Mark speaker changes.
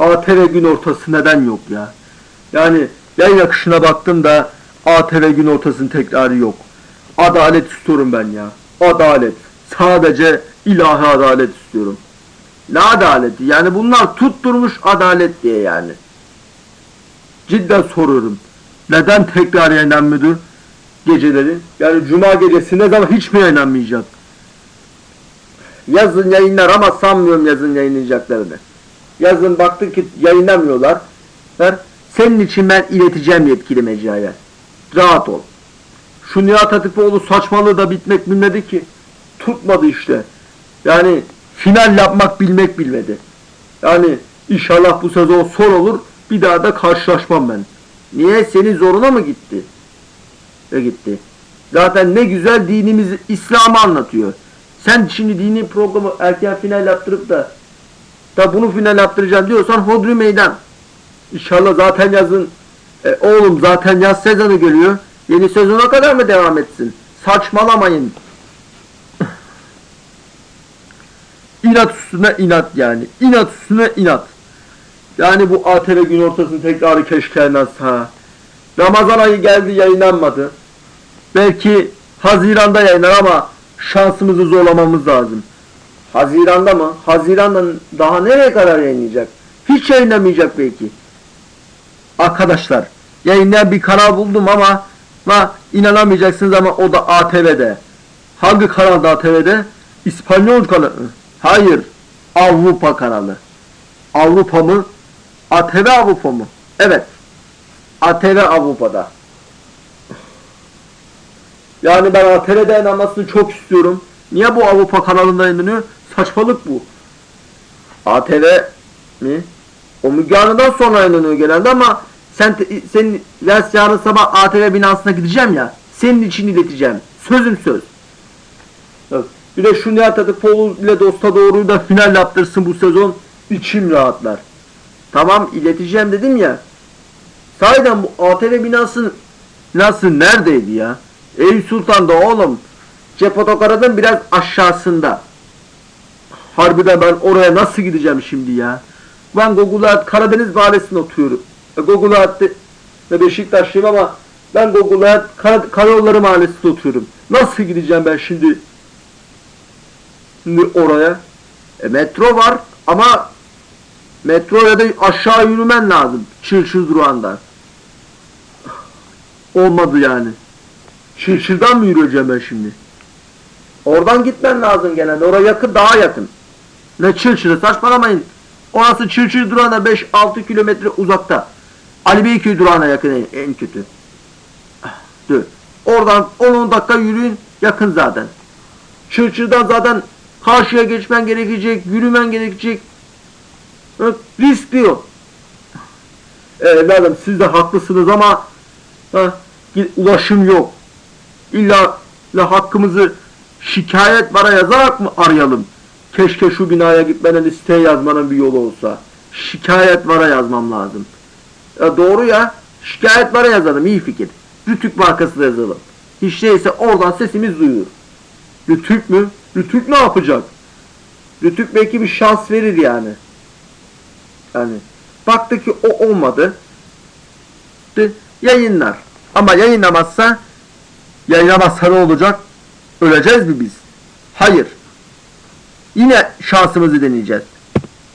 Speaker 1: ATV gün ortası neden yok ya? Yani yayın akışına baktım da ATV gün ortasının tekrarı yok. Adalet istiyorum ben ya. Adalet. Sadece ilahi adalet istiyorum. Ne adaleti? Yani bunlar tutturmuş adalet diye yani. Cidden soruyorum. Neden tekrar yayınlanmıyordur geceleri? Yani cuma gecesi ne zaman hiç mi yayınlanmayacak? Yazın yayınlar ama sanmıyorum yazın yayınlayacaklarını. Yazın baktık ki yayınlamıyorlar. Senin için ben ileteceğim yetkili mecraya. Rahat ol. Şu Nihat Hatipoğlu saçmalığı da bitmek bilmedi ki. Tutmadı işte. Yani final yapmak bilmek bilmedi. Yani inşallah bu sezon son olur. Bir daha da karşılaşmam ben. Niye? Senin zoruna mı gitti? Ve gitti. Zaten ne güzel dinimiz İslam'ı anlatıyor. Sen şimdi dini programı erken final yaptırıp da da bunu final yaptıracağım diyorsan hodri meydan. İnşallah zaten yazın e, oğlum zaten yaz sezonu geliyor. Yeni sezona kadar mı devam etsin? Saçmalamayın. İnat üstüne inat yani. İnat üstüne inat. Yani bu ATV gün ortasını tekrarı keşke yayınlansa. Ramazan ayı geldi yayınlanmadı. Belki Haziran'da yayınlar ama şansımızı zorlamamız lazım. Haziran'da mı? Haziran'dan daha nereye kadar yayınlayacak? Hiç yayınlamayacak belki. Arkadaşlar yayınlayan bir kanal buldum ama ma inanamayacaksınız ama o da ATV'de. Hangi kanalda ATV'de? İspanyol kanalı. Hayır. Avrupa kanalı. Avrupa mı? ATV Avrupa mı? Evet. ATV Avrupa'da. Yani ben ATV'de yayınlanmasını çok istiyorum. Niye bu Avrupa kanalında yayınlanıyor? Saçmalık bu. ATV mi? O Müge Anlı'dan sonra yayınlanıyor genelde ama sen senin ben yarın sabah ATV binasına gideceğim ya. Senin için ileteceğim. Sözüm söz. Evet. Bir de şu Nihat Hatipoğlu ile Dosta Doğru'yu da final yaptırsın bu sezon. İçim rahatlar. Tamam ileteceğim dedim ya. Sahiden bu ATV binası nasıl neredeydi ya? Eyüp Sultan'da oğlum. Cep otogarının biraz aşağısında. Harbiden ben oraya nasıl gideceğim şimdi ya? Ben Google'a Karadeniz Mahallesi'nde oturuyorum. E, Google'a ve Beşiktaşlıyım ama ben Google'a Kar Karayolları Mahallesi'nde oturuyorum. Nasıl gideceğim ben şimdi? Şimdi oraya? E, metro var ama metroya da aşağı yürümen lazım. Çırçır durağından. Olmadı yani. Çırçırdan mı yürüyeceğim ben şimdi? Oradan gitmen lazım genelde. Oraya yakın daha yakın. Ne Çırçır'ı saçmalamayın. Orası Çırçır durağına 5-6 kilometre uzakta. Ali Beyköy durağına yakın en, en kötü. Dur. Oradan 10 dakika yürüyün yakın zaten. Çırçır'dan zaten karşıya geçmen gerekecek, yürümen gerekecek. Riskli o. Ee, Evladım siz de haklısınız ama ha, ulaşım yok. İlla la hakkımızı şikayet bana yazarak mı arayalım? Keşke şu binaya gitmeden listeye yazmanın bir yolu olsa. Şikayet vara yazmam lazım. Ya doğru ya. Şikayet vara yazalım. iyi fikir. Rütük markası da yazalım. Hiç değilse oradan sesimiz duyulur. Rütük mü? Rütük ne yapacak? Rütük belki bir şans verir yani. Yani baktı ki o olmadı. De, yayınlar. Ama yayınlamazsa yayınlamazsa ne olacak? Öleceğiz mi biz? Hayır. Yine şansımızı deneyeceğiz.